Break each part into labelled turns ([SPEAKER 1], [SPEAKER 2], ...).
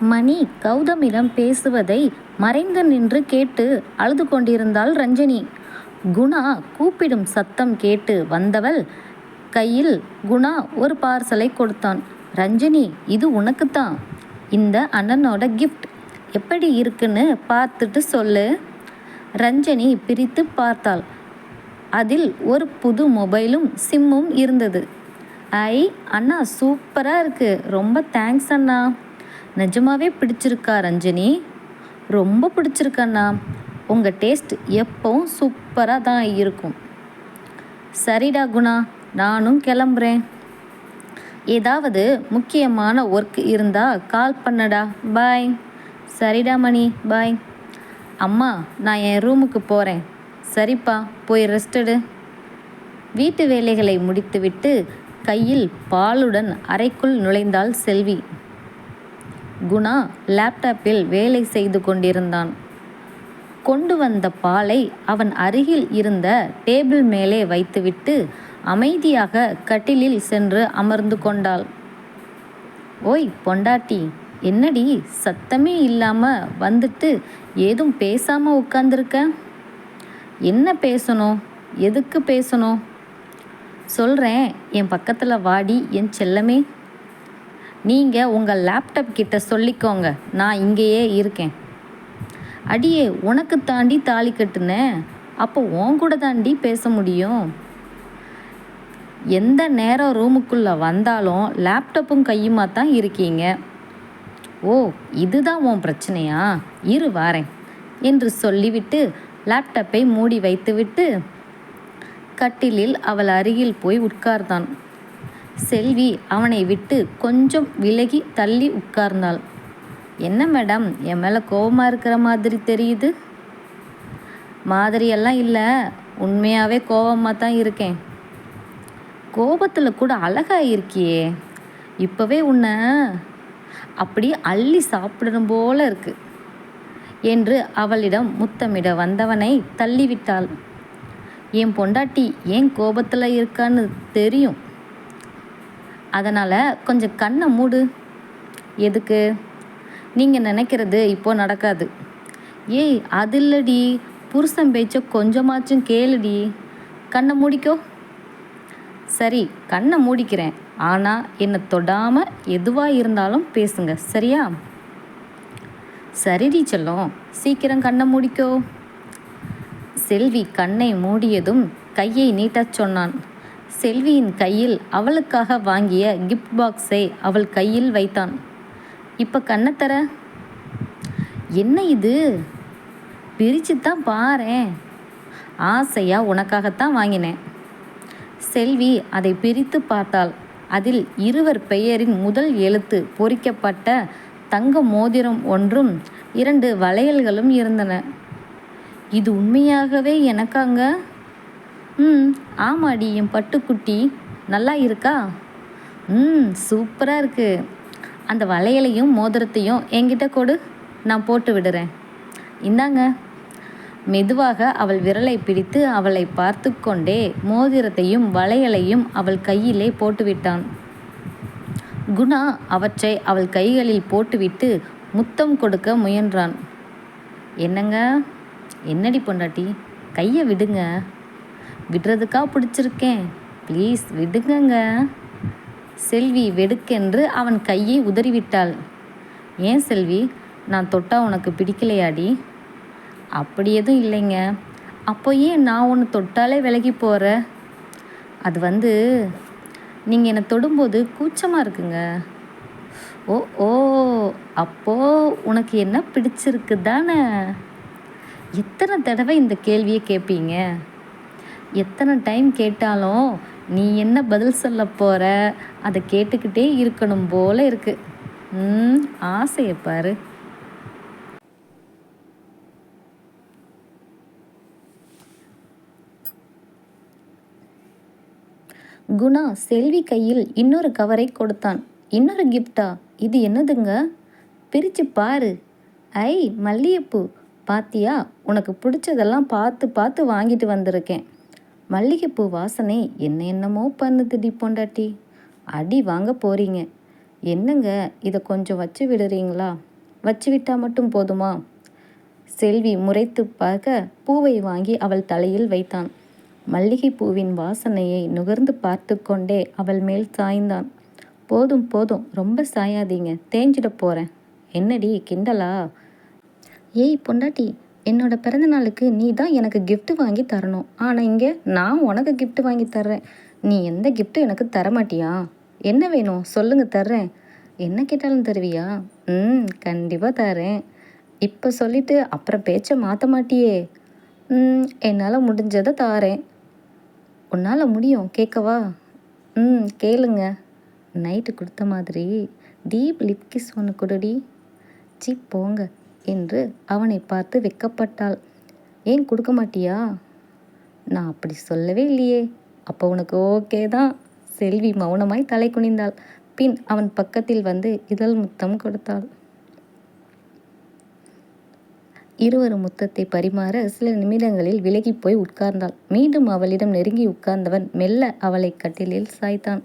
[SPEAKER 1] மணி கௌதமிடம் பேசுவதை மறைந்து நின்று கேட்டு அழுது கொண்டிருந்தாள் ரஞ்சனி. குணா கூப்பிடும் சத்தம் கேட்டு வந்தவள் கையில் குணா ஒரு பார்சலை கொடுத்தான். ரஞ்சனி இது உனக்குத்தான். இந்த அண்ணனோட கிஃப்ட் எப்படி இருக்குன்னு பார்த்துட்டு சொல்லு. ரஞ்சனி பிரித்து பார்த்தாள். அதில் ஒரு புது மொபைலும் சிம்மும் இருந்தது. ஐ அண்ணா சூப்பராக இருக்குது ரொம்ப தேங்க்ஸ் அண்ணா. நிஜமாவே பிடிச்சிருக்கா ரஞ்சனி? ரொம்ப பிடிச்சிருக்கண்ணா. உங்கள் டேஸ்ட் எப்பவும் சூப்பராக தான் இருக்கும். சரிடா குணா நானும் கிளம்புறேன். ஏதாவது முக்கியமான ஒர்க் இருந்தால் கால் பண்ணடா. பாய் சரிடா மணி பாய் அம்மா நான் என் ரூமுக்கு போகிறேன் சரிப்பா போய் ரெஸ்டடு வீட்டு வேலைகளை முடித்துவிட்டு கையில் பாலுடன் அறைக்குள் நுழைந்தாள் செல்வி. குணா லேப்டாப்பில் வேலை செய்து கொண்டிருந்தான். கொண்டு வந்த பாலை அவன் அருகில் இருந்த டேபிள் மேலே வைத்துவிட்டு அமைதியாக கட்டிலில் சென்று அமர்ந்து கொண்டாள். ஓய் பொண்டாட்டி என்னடி? சத்தமே இல்லாமல் வந்துட்டு ஏதும் பேசாமல் உட்காந்துருக்க என்ன பேசணும்? எதுக்கு பேசணும்? சொல்கிறேன் என் பக்கத்தில் வாடி என் செல்லமே. நீங்கள் உங்கள் லேப்டாப் கிட்ட சொல்லிக்கோங்க. நான் இங்கேயே இருக்கேன். அடியே உனக்கு தாண்டி தாலி கட்டுனேன் அப்போ உன் கூட தாண்டி பேச முடியும். எந்த நேரம் ரூமுக்குள்ளே வந்தாலும் லேப்டாப்பும் கையுமா தான் இருக்கீங்க. ஓ இதுதான் உன் பிரச்சனையா? இரு வாரேன். என்று சொல்லிவிட்டு லேப்டாப்பை மூடி வைத்துவிட்டு கட்டிலில் அவள் அருகில் போய் உட்கார்ந்தான். செல்வி அவனை விட்டு கொஞ்சம் விலகி தள்ளி உட்கார்ந்தாள். என்ன மேடம் என் மேலே கோபமாக இருக்கிற மாதிரி தெரியுது? மாதிரியெல்லாம் இல்லை. உண்மையாகவே கோபமாக தான் இருக்கேன். கோபத்தில் கூட அழகாக இருக்கியே இப்போவே உன்னை அப்படி அள்ளி சாப்பிடணும் போல இருக்கு. என்று அவளிடம் முத்தமிட வந்தவனை தள்ளிவிட்டாள். என் பொண்டாட்டி ஏன் கோபத்தில் இருக்கான்னு தெரியும். அதனால் கொஞ்சம் கண்ணை மூடு. எதுக்கு? நீங்கள் நினைக்கிறது இப்போ நடக்காது. ஏய் அது இல்லடி. புருஷன் பேச்ச கொஞ்சமாச்சும் கேளுடி. கண்ணை மூடிக்கோ. சரி கண்ணை மூடிக்கிறேன். ஆனால் என்னை தொடாமல் எதுவாக இருந்தாலும் பேசுங்க. சரியா? சரிடி செல்லம். சீக்கிரம் கண்ணை மூடிக்கோ. செல்வி கண்ணை மூடியதும் கையை நீட்டச் சொன்னான். செல்வியின் கையில் அவளுக்காக வாங்கிய கிஃப்ட் பாக்ஸை அவள் கையில் வைத்தான். இப்போ கண்ணத்தர என்ன இது? பிரித்து தான் பாரேன். ஆசையாக உனக்காகத்தான் வாங்கினேன். செல்வி அதை பிரித்து பார்த்தாள். அதில் இருவர் பெயரின் முதல் எழுத்து பொறிக்கப்பட்ட தங்க மோதிரம் ஒன்றும் இரண்டு வளையல்களும் இருந்தன. இது உண்மையாகவே எனக்காங்க? ம் ஆமாடி என் பட்டுக்குட்டி. நல்லா இருக்கா? ம் சூப்பராக இருக்குது அந்த வளையலையும் மோதிரத்தையும் என்கிட்ட கொடு. நான் போட்டு விடுறேன். இந்தாங்க. மெதுவாக அவள் விரலை பிடித்து அவளை பார்த்து கொண்டே மோதிரத்தையும் வளையலையும் அவள் கையிலே போட்டுவிட்டான். குணா அவற்றை அவள் கைகளில் போட்டுவிட்டு முத்தம் கொடுக்க முயன்றான். என்னங்க? என்னடி பொண்டாட்டி? கையை விடுங்க. விடுறதுக்கா பிடிச்சிருக்கேன். ப்ளீஸ் விடுங்கங்க. செல்வி வெடுக்கென்று அவன் கையை உதறிவிட்டாள். ஏன் செல்வி? நான் தொட்டா உனக்கு பிடிக்கலையாடி? அப்படி எதுவும் இல்லைங்க. அப்போ ஏன் நான் ஒன்று தொட்டாலே விலகி போகிற அது வந்து நீங்கள் என்னை தொடும்போது கூச்சமாக இருக்குங்க. ஓ ஓ அப்போது உனக்கு என்ன பிடிச்சிருக்கு தானே எத்தனை தடவை இந்த கேள்வியை கேட்பீங்க எத்தனை டைம் கேட்டாலும் நீ என்ன பதில் சொல்ல போகிற அதை கேட்டுக்கிட்டே இருக்கணும் போல இருக்கு. ம் ஆசையை பாரு. குணா செல்வி கையில் இன்னொரு கவரை கொடுத்தான். இன்னொரு கிஃப்டா இது என்னதுங்க? பிரித்து பாரு. ஐ மல்லிகைப்பூ. பாத்தியா? உனக்கு பிடிச்சதெல்லாம் பார்த்து பார்த்து வாங்கிட்டு வந்திருக்கேன். மல்லிகைப்பூ வாசனை என்ன என்னமோ பண்ணுதுடி பொண்டாட்டி. அடி வாங்க போறீங்க. என்னங்க இதை கொஞ்சம் வச்சு விடுறீங்களா? வச்சு விட்டால் மட்டும் போதுமா? செல்வி முறைத்து பார்க்க பூவை வாங்கி அவள் தலையில் வைத்தான். மல்லிகை பூவின் வாசனையை நுகர்ந்து பார்த்து கொண்டே அவள் மேல் சாய்ந்தான். போதும் போதும் ரொம்ப சாயாதீங்க. தேஞ்சிட போகிறேன் என்னடி கிண்டலா? ஏய் பொண்டாட்டி என்னோட பிறந்த நாளுக்கு நீ தான் எனக்கு கிஃப்ட் வாங்கி தரணும். ஆனால் இங்கே நான் உனக்கு கிஃப்ட் வாங்கி தர்றேன். நீ எந்த கிஃப்ட்டும் எனக்கு தர மாட்டியா? என்ன வேணும்? சொல்லுங்க தர்றேன். என்ன கேட்டாலும் தருவியா? ம் கண்டிப்பாக தரேன். இப்போ சொல்லிட்டு அப்புறம் பேச்சை மாற்ற மாட்டியே. ம் என்னால் முடிஞ்சதை தாரேன். உன்னால் முடியும் கேட்கவா ம் கேளுங்க. நைட்டு கொடுத்த மாதிரி டீப் லிப் கிஸ் ஒன்று கொடுடி. சி போங்க. என்று அவனை பார்த்து வெக்கப்பட்டாள். ஏன் கொடுக்க மாட்டியா? நான் அப்படி சொல்லவே இல்லையே. அப்போ உனக்கு ஓகே தான். செல்வி மௌனமாய் தலை குனிந்தாள். பின் அவன் பக்கத்தில் வந்து இதழ் முத்தம் கொடுத்தாள். இருவரும் முத்தத்தை பரிமாற சில நிமிடங்களில் விலகி போய் உட்கார்ந்தாள். மீண்டும் அவளிடம் நெருங்கி உட்கார்ந்தவன் மெல்ல அவளை கட்டிலில் சாய்த்தான்.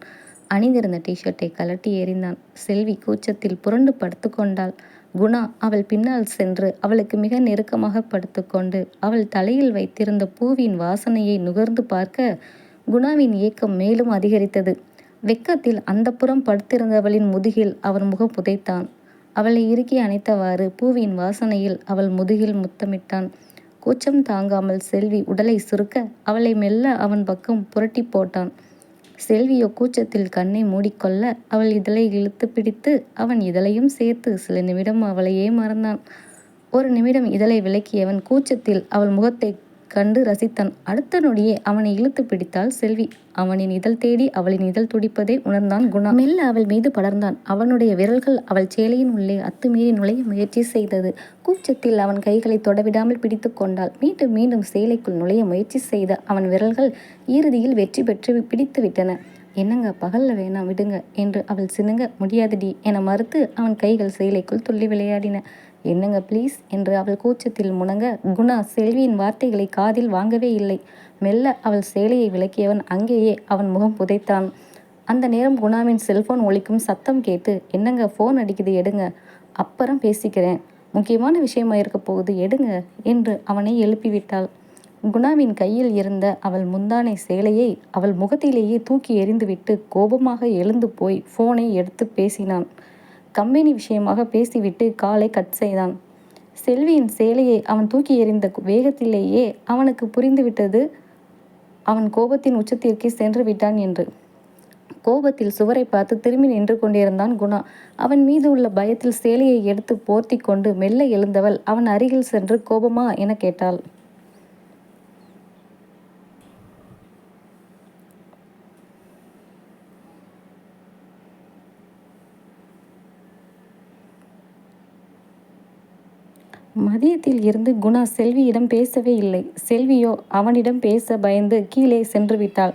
[SPEAKER 1] அணிந்திருந்த டிஷர்ட்டை கலட்டி எறிந்தான். செல்வி கூச்சத்தில் புரண்டு படுத்து கொண்டாள். குணா அவள் பின்னால் சென்று அவளுக்கு மிக நெருக்கமாக படுத்துக்கொண்டு அவள் தலையில் வைத்திருந்த பூவின் வாசனையை நுகர்ந்து பார்க்க குணாவின் ஏக்கம் மேலும் அதிகரித்தது. வெக்கத்தில் அந்த புறம் படுத்திருந்தவளின் முதுகில் அவன் முகம் புதைத்தான். அவளை இறுக்கி அணைத்தவாறு பூவின் வாசனையில் அவள் முதுகில் முத்தமிட்டான். கூச்சம் தாங்காமல் செல்வி உடலை சுருக்க அவளை மெல்ல அவன் பக்கம் புரட்டி போட்டான். செல்வியோ கூச்சத்தில் கண்ணை மூடிக்கொள்ள அவள் இதழை இழுத்து பிடித்து அவன் இதழையும் சேர்த்து சில நிமிடம் அவளையே மறந்தான். ஒரு நிமிடம் இதழை விலக்கியவன் கூச்சத்தில் அவள் முகத்தை கண்டு ரசித்தான். அடுத்த நொடியே அவனை இழுத்து பிடித்தாள் செல்வி. அவனின் இதழ் தேடி அவளின் இதழ் துடிப்பதை உணர்ந்தான் குணா. மெல்ல அவள் மீது படர்ந்தான். அவனுடைய விரல்கள் அவள் சேலையின் உள்ளே அத்துமீறி நுழைய முயற்சி செய்தது. கூச்சத்தில் அவன் கைகளை தொடவிடாமல் பிடித்து கொண்டாள். மீண்டும் மீண்டும் சேலைக்குள் நுழைய முயற்சி செய்த அவன் விரல்கள் இறுதியில் வெற்றி பெற்று பிடித்து விட்டன. என்னங்க பகல்ல வேணாம் விடுங்க என்று அவள் சினுங்க. முடியாதடி என மறுத்து அவன் கைகள் சேலைக்குள் துள்ளி விளையாடின. என்னங்க ப்ளீஸ் என்று அவள் கூச்சத்தில் முணங்க குணா செல்வியின் வார்த்தைகளை காதில் வாங்கவே இல்லை. மெல்ல அவள் சேலையை விளக்கியவன் அங்கேயே அவன் முகம் புதைத்தான். அந்த நேரம் குணாவின் செல்போன் ஒழிக்கும் சத்தம் கேட்டு என்னங்க ஃபோன் அடிக்குது எடுங்க. அப்புறம் பேசிக்கிறேன். முக்கியமான விஷயமா இருக்க போகுது எடுங்க என்று அவனை எழுப்பிவிட்டாள். குணாவின் கையில் இருந்த அவள் முந்தானை சேலையை அவள் முகத்திலேயே தூக்கி எறிந்துவிட்டு கோபமாக எழுந்து போய் ஃபோனை எடுத்து பேசினான். கம்பெனி விஷயமாக பேசிவிட்டு காலை கட் செய்தான். செல்வியின் சேலையை அவன் தூக்கி எறிந்த வேகத்திலேயே அவனுக்கு புரிந்துவிட்டது. அவன் கோபத்தின் உச்சத்திற்கு சென்று விட்டான் என்று. கோபத்தில் சுவரை பார்த்து திரும்பி நின்று கொண்டிருந்தான் குணா. அவன் மீது உள்ள பயத்தில் சேலையை எடுத்து போர்த்தி கொண்டு மெல்ல எழுந்தவள் அவன் அருகில் சென்று கோபமா? என கேட்டாள். மதியத்தில் இருந்து குணா செல்வியிடம் பேசவே இல்லை. செல்வியோ அவனிடம் பேச பயந்து கீழே சென்று விட்டாள்.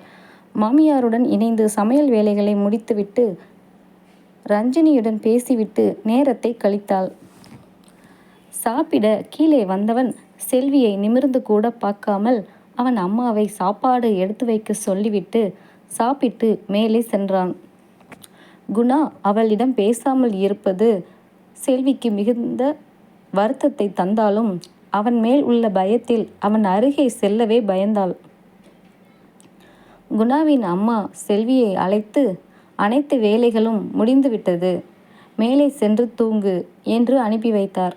[SPEAKER 1] மாமியாருடன் இணைந்து சமையல் வேலைகளை முடித்துவிட்டு ரஞ்சினியுடன் பேசிவிட்டு நேரத்தை கழித்தாள். சாப்பிட கீழே வந்தவன் செல்வியை நிமிர்ந்து கூட பார்க்காமல் அவன் அம்மாவை சாப்பாடு எடுத்து வைக்க சொல்லிவிட்டு சாப்பிட்டு மேலே சென்றான். குணா அவளிடம் பேசாமல் இருப்பது செல்விக்கு மிகுந்த வருத்தத்தை தந்தாலும் அவன் மேல் உள்ள பயத்தில் அவன் அருகே செல்லவே பயந்தாள். குணாவின் அம்மா செல்வியை அழைத்து அனைத்து வேலைகளும் முடிந்துவிட்டது மேலே சென்று தூங்கு என்று அனுப்பி வைத்தார்.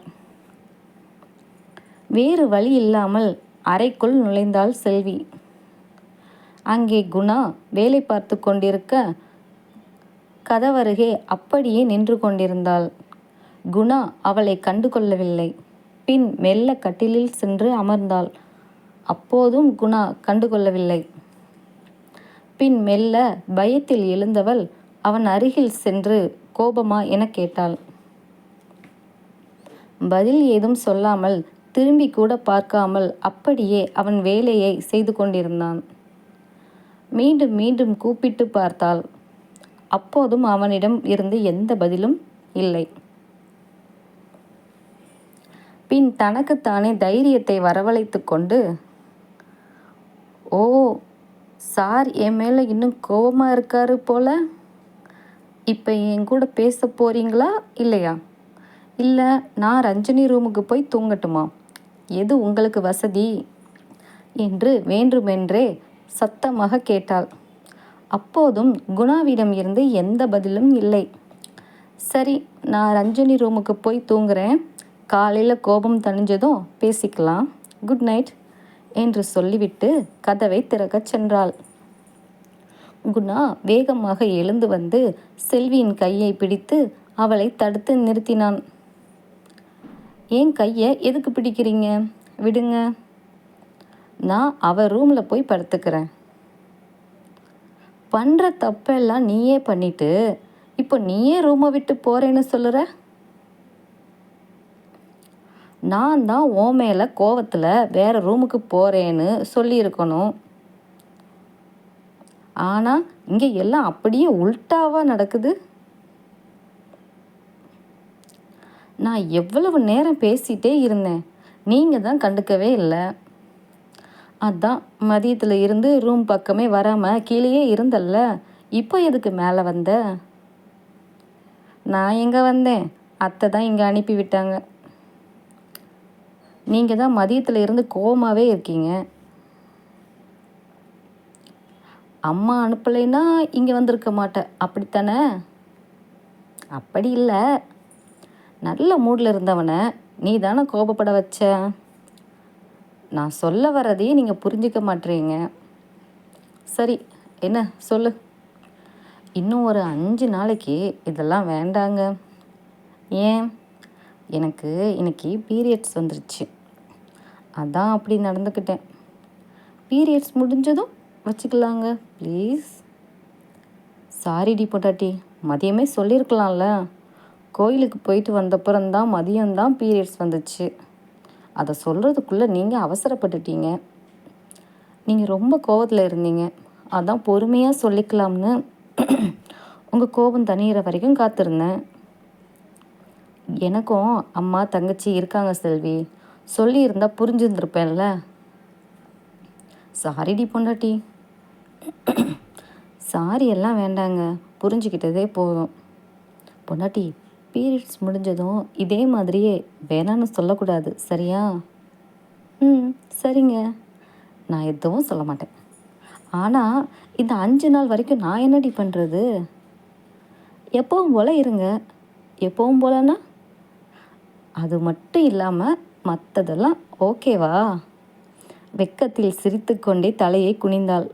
[SPEAKER 1] வேறு வழி இல்லாமல் அறைக்குள் நுழைந்தாள் செல்வி. அங்கே குணா வேலை பார்த்து கொண்டிருக்க கதவருகே அப்படியே நின்று கொண்டிருந்தாள். குணா அவளை கண்டு கொள்ளவில்லை பின் மெல்ல கட்டிலில் சென்று அமர்ந்தாள். அப்போதும் குணா கண்டுகொள்ளவில்லை. பின் மெல்ல பயத்தில் எழுந்தவள் அவன் அருகில் சென்று கோபமா? என கேட்டாள். பதில் ஏதும் சொல்லாமல் திரும்பி கூட பார்க்காமல் அப்படியே அவன் வேலையை செய்து கொண்டிருந்தான். மீண்டும் மீண்டும் கூப்பிட்டு பார்த்தாள். அப்போதும் அவனிடம் இருந்து எந்த பதிலும் இல்லை. பின் தனக்குத்தானே தைரியத்தை வரவழைத்து கொண்டு ஓ சார் என் மேலே இன்னும் கோபமாக இருக்காரு போல. இப்போ என் கூட பேச போறீங்களா இல்லையா? இல்லை நான் ரஞ்சனி ரூமுக்கு போய் தூங்கட்டுமா? எது உங்களுக்கு வசதி? என்று வேண்டுமென்றே சத்தமாக கேட்டாள். அப்போதும் குணாவிடம் இருந்து எந்த பதிலும் இல்லை. சரி நான் ரஞ்சனி ரூமுக்கு போய் தூங்குறேன். காலையில் கோபம் தணிஞ்சதும் பேசிக்கலாம். குட் நைட் என்று சொல்லிவிட்டு கதவை திறக்கச் சென்றாள். குணா வேகமாக எழுந்து வந்து செல்வியின் கையை பிடித்து அவளை தடுத்து நிறுத்தினான். ஏன் கையை எதுக்கு பிடிக்கிறீங்க? விடுங்க. நான் அவ ரூமில் போய் படுத்துக்கிறேன். பண்ணுற தப்பெல்லாம் நீயே பண்ணிட்டு இப்போ நீயே ரூமை விட்டு போகிறேன்னு சொல்லுற? நான் தான் ஓ மேலே கோவத்தில் வேறு ரூமுக்கு போகிறேன்னு சொல்லியிருக்கணும். ஆனால் இங்கே எல்லாம் அப்படியே உல்ட்டாவாக நடக்குது. நான் எவ்வளவு நேரம் பேசிகிட்டே இருந்தேன். நீங்கள் தான் கண்டுக்கவே இல்லை. அதான் மதியத்தில் இருந்து ரூம் பக்கமே வராமல் கீழேயே இருந்தல்ல. இப்போ எதுக்கு மேலே வந்த? நான் எங்கே வந்தேன்? அத்தை தான் இங்கே அனுப்பி விட்டாங்க. நீங்கள் தான் மதியத்தில் இருந்து கோமாவே இருக்கீங்க. அம்மா அனுப்பலைன்னா இங்கே வந்திருக்க மாட்டேன் அப்படித்தானே? அப்படி இல்லை. நல்ல மூடில் இருந்தவனை நீ தானே கோபப்பட வச்ச? நான் சொல்ல வர்றதையே நீங்கள் புரிஞ்சிக்க மாட்டீங்க சரி என்ன? சொல்லு. இன்னும் ஒரு அஞ்சு நாளைக்கு இதெல்லாம் வேண்டாங்க. ஏன்? எனக்கு இன்னைக்கு பீரியட்ஸ் வந்துருச்சு. அதான் அப்படி நடந்துக்கிட்டேன். பீரியட்ஸ் முடிஞ்சதும் வச்சுக்கலாங்க ப்ளீஸ் சாரிடி பொட்டாட்டி மதியமே சொல்லியிருக்கலாம்ல கோயிலுக்கு போயிட்டு வந்தப்புறம்தான் மதியம்தான் பீரியட்ஸ் வந்துச்சு. அதை சொல்கிறதுக்குள்ளே நீங்கள் அவசரப்பட்டுட்டீங்க. நீங்கள் ரொம்ப கோவத்தில் இருந்தீங்க. அதான் பொறுமையாக சொல்லிக்கலாம்னு உங்கள் கோபம் தனியிற வரைக்கும் காத்திருந்தேன். எனக்கும் அம்மா தங்கச்சி இருக்காங்க செல்வி. சொல்லியிருந்தா புரிஞ்சிருந்திருப்பேன்ல. சாரிடி பொண்டாட்டி. சாரி எல்லாம் வேண்டாங்க. புரிஞ்சுக்கிட்டதே போதும். பொண்டாட்டி பீரியட்ஸ் முடிஞ்சதும் இதே மாதிரியே வேணான்னு சொல்லக்கூடாது சரியா? ம் சரிங்க. நான் எதுவும் சொல்ல மாட்டேன். ஆனால் இந்த அஞ்சு நாள் வரைக்கும் நான் என்னடி பண்ணுறது எப்பவும் போல் இருங்க. எப்பவும் போலன்னா அது மட்டும் இல்லாமல் மற்றதெல்லாம் ஓகேவா வெக்கத்தில் சிரித்துக்கொண்டே தலையை குனிந்தாள்.